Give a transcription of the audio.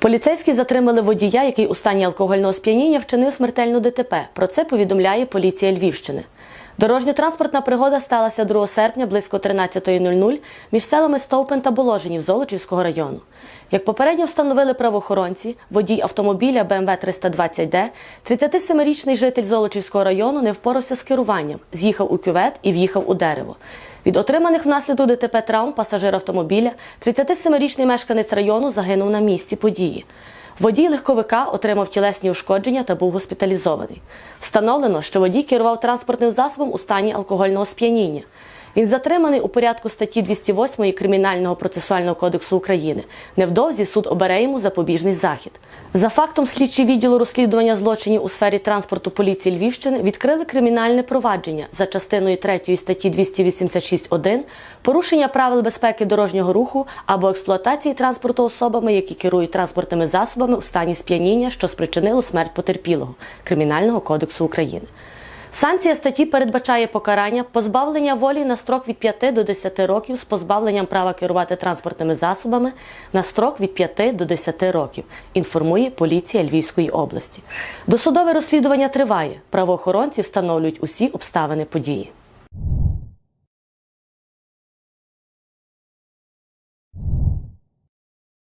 Поліцейські затримали водія, який у стані алкогольного сп'яніння вчинив смертельну ДТП. Про це повідомляє поліція Львівщини. Дорожньо-транспортна пригода сталася 2 серпня близько 13.00 між селами Стовпен та Боложенів Золочівського району. Як попередньо встановили правоохоронці, водій автомобіля BMW 320D, 37-річний житель Золочівського району не впорався з керуванням, з'їхав у кювет і в'їхав у дерево. Від отриманих внаслідок ДТП травм пасажир автомобіля, 37-річний мешканець району загинув на місці події. Водій легковика отримав тілесні ушкодження та був госпіталізований. Встановлено, що водій керував транспортним засобом у стані алкогольного сп'яніння. Він затриманий у порядку статті 208 Кримінального процесуального кодексу України. Невдовзі суд обере йому запобіжний захід. За фактом слідчі відділу розслідування злочинів у сфері транспорту поліції Львівщини відкрили кримінальне провадження за частиною 3 статті 286.1 порушення правил безпеки дорожнього руху або експлуатації транспорту особами, які керують транспортними засобами у стані сп'яніння, що спричинило смерть потерпілого Кримінального кодексу України. Санкція статті передбачає покарання позбавлення волі на строк від 5 до 10 років з позбавленням права керувати транспортними засобами на строк від 5 до 10 років, інформує поліція Львівської області. Досудове розслідування триває. Правоохоронці встановлюють усі обставини події.